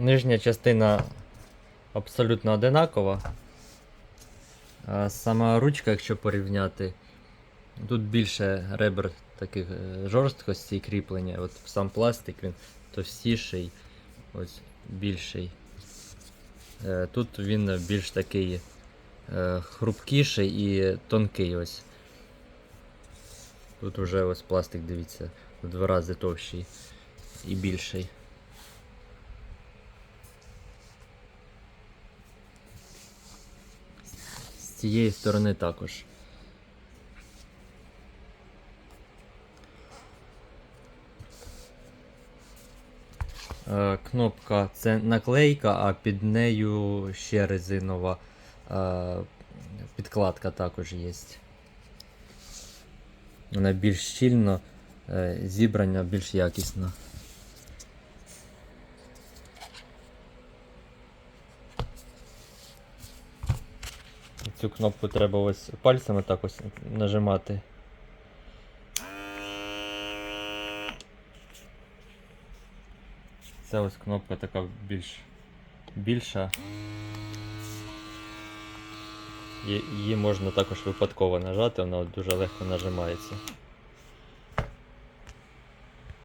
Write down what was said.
нижня частина абсолютно одинакова. А сама ручка, якщо порівняти, тут більше ребер таких е, жорсткості і кріплення. От сам пластик він товстіший, ось більший. Е, Тут він більш такий е, хрупкіший і тонкий ось. Тут вже ось пластик, дивіться, в два рази товщий і більший. Цієї сторони також. Е, Кнопка це наклейка, а під нею ще резинова е, підкладка також є. Вона більш щільно е, зібрана, більш якісно. Цю кнопку треба ось пальцями так ось нажимати. Це ось кнопка така більш більша. Її можна також випадково нажати, вона дуже легко нажимається.